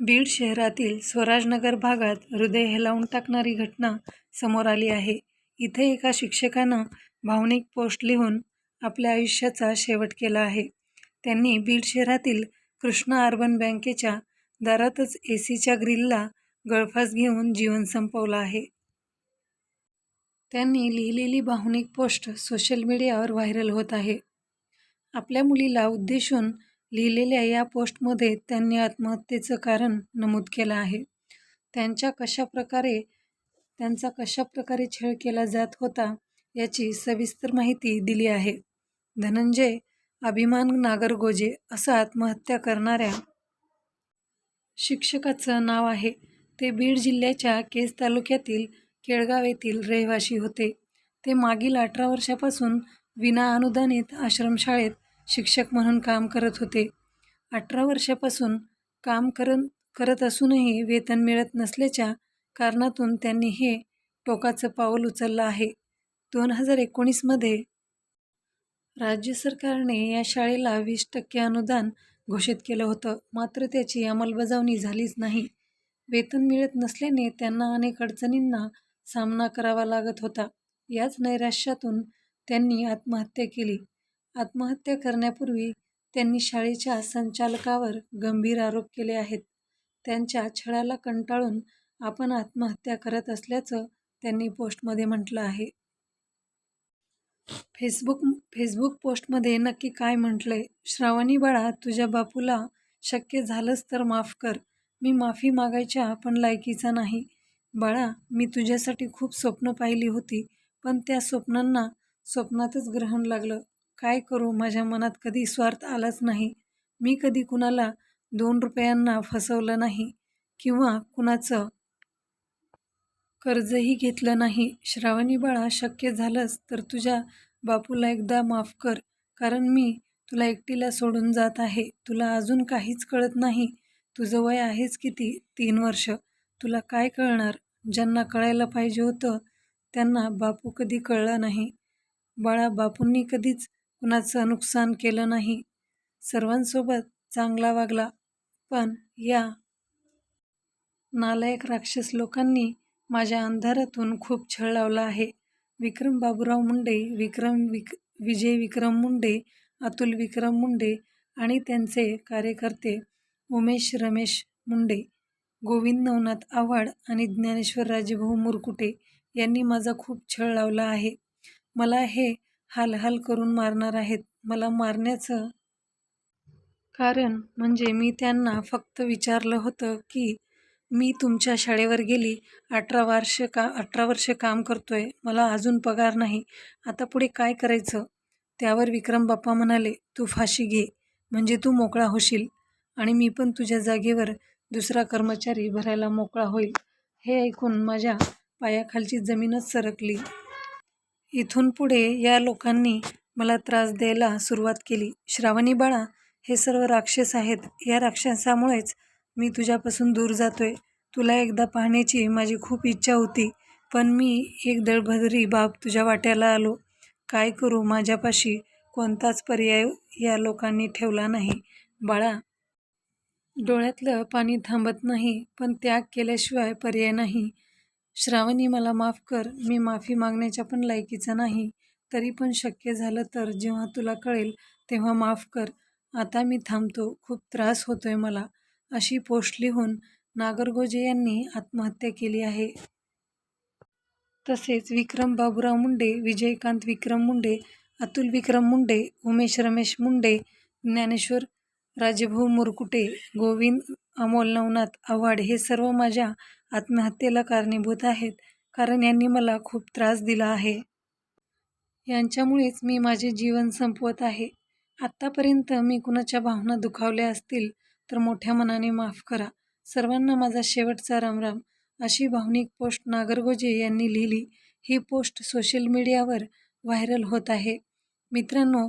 बीड शहरातील स्वराजनगर भागात हृदय हेलावून टाकणारी घटना समोर आली आहे. इथे एका शिक्षकानं भावनिक पोस्ट लिहून आपल्या आयुष्याचा शेवट केला आहे. त्यांनी बीड शहरातील कृष्णा अर्बन बँकेच्या दारातच ए सीच्या ग्रिलला गळफास घेऊन जीवन संपवलं आहे. त्यांनी लिहिलेली भावनिक पोस्ट सोशल मीडियावर व्हायरल होत आहे. आपल्या मुलीला उद्देशून लिहिलेल्या या पोस्टमध्ये त्यांनी आत्महत्येचं कारण नमूद केलं आहे. त्यांच्या कशा प्रकारे त्यांचा कशा प्रकारे छळ केला जात होता याची सविस्तर माहिती दिली आहे. धनंजय अभिमान नागरगोजे असं आत्महत्या करणाऱ्या शिक्षकाचं नाव आहे. ते बीड जिल्ह्याच्या केज तालुक्यातील केळगाव येथील रहिवाशी होते. ते मागील अठरा वर्षापासून विनाअनुदानित आश्रमशाळेत शिक्षक म्हणून काम करत होते. अठरा वर्षापासून काम करत करत असूनही वेतन मिळत नसल्याच्या कारणातून त्यांनी हे टोकाचं पाऊल उचललं आहे. दोन हजार एकोणीसमध्ये राज्य सरकारने या शाळेला वीस टक्के अनुदान घोषित केलं होतं. मात्र त्याची अंमलबजावणी झालीच नाही. वेतन मिळत नसल्याने त्यांना अनेक अडचणींना सामना करावा लागत होता. याच नैराश्यातून त्यांनी आत्महत्या केली. आत्महत्या करण्यापूर्वी त्यांनी शाळेच्या संचालकावर गंभीर आरोप केले आहेत. त्यांच्या छळाला कंटाळून आपण आत्महत्या करत असल्याचं त्यांनी पोस्टमध्ये म्हटलं आहे. फेसबुक फेसबुक पोस्टमध्ये नक्की काय म्हटलंय? श्रावणी बाळा तुझ्या बापूला शक्य झालंच तर माफ कर. मी माफी मागायच्या पण लायकीचा नाही. बाळा मी तुझ्यासाठी खूप स्वप्न पाहिली होती पण त्या स्वप्नांना स्वप्नातच ग्रहण लागलं. काय करू? माझ्या मनात कधी स्वार्थ आलाच नाही. मी कधी कुणाला दोन रुपयांना फसवलं नाही किंवा कुणाचं कर्जही घेतलं नाही. श्रावणी बाळा शक्य झालंच तर तुझ्या बापूला एकदा माफ कर कारण मी तुला एकटीला सोडून जात आहे. तुला अजून काहीच कळत नाही. तुझं वय आहेच किती? तीन वर्ष. तुला काय कळणार? ज्यांना कळायला पाहिजे होतं त्यांना बापू कधी कळला नाही. बाळा बापूंनी कधीच कुणाचं नुकसान केलं नाही. सर्वांसोबत चांगला वागला. पण या नालायक राक्षस लोकांनी माझ्या अंधारातून खूप छळ लावला आहे. विक्रम बाबूराव मुंडे विक्रम विक विजय विक्रम मुंडे अतुल विक्रम मुंडे आणि त्यांचे कार्यकर्ते उमेश रमेश मुंडे गोविंद नवनाथ आव्हाड आणि ज्ञानेश्वर राजेभाऊ मुरकुटे यांनी माझा खूप छळ लावला आहे. मला हे हाल हाल करून मारणार आहेत. मला मारण्याचं कारण म्हणजे मी त्यांना फक्त विचारलं होतं की मी तुमच्या शाळेवर गेली अठरा वर्ष का अठरा वर्ष काम करतोय मला अजून पगार नाही आता पुढे काय करायचं? त्यावर विक्रम बाप्पा म्हणाले तू फाशी घे म्हणजे तू मोकळा होशील आणि मी पण तुझ्या जागेवर दुसरा कर्मचारी भरायला मोकळा होईल. हे ऐकून माझ्या पायाखालची जमीनच सरकली. इथून पुढे या लोकांनी मला त्रास द्यायला सुरुवात केली. श्रावणी बाळा हे सर्व राक्षस आहेत. या राक्षसामुळेच मी तुझ्यापासून दूर जातोय. तुला एकदा पाहण्याची माझी खूप इच्छा होती पण मी एक दळभद्री बाब तुझ्या वाट्याला आलो. काय करू माझ्यापाशी कोणताच पर्याय या लोकांनी ठेवला नाही. बाळा डोळ्यातलं पाणी थांबत नाही पण त्याग केल्याशिवाय पर्याय नाही. श्रावणी मला माफ कर मी माफी मागण्याच्या पण लायकीचा नाही. तरी पण शक्य झालं तर जेव्हा तुला कळेल तेव्हा माफ कर. आता मी थांबतो खूप त्रास होतोय मला. अशी पोस्ट लिहून नागरगोजे यांनी आत्महत्या केली आहे. तसेच विक्रम बाबूराव मुंडे विजयकांत विक्रम मुंडे अतुल विक्रम मुंडे उमेश रमेश मुंडे ज्ञानेश्वर राजभाऊ मुरकुटे गोविंद अमोल नवनाथ आव्हाड हे सर्व माझ्या आत्महत्येला कारणीभूत आहेत कारण यांनी मला खूप त्रास दिला आहे. यांच्यामुळेच मी माझे जीवन संपवत आहे. आत्तापर्यंत मी कुणाच्या भावना दुखावल्या असतील तर मोठ्या मनाने माफ करा. सर्वांना माझा शेवटचा रामराम अशी भावनिक पोस्ट नागरगोजे यांनी लिहिली. ही पोस्ट सोशल मीडियावर व्हायरल होत आहे. मित्रांनो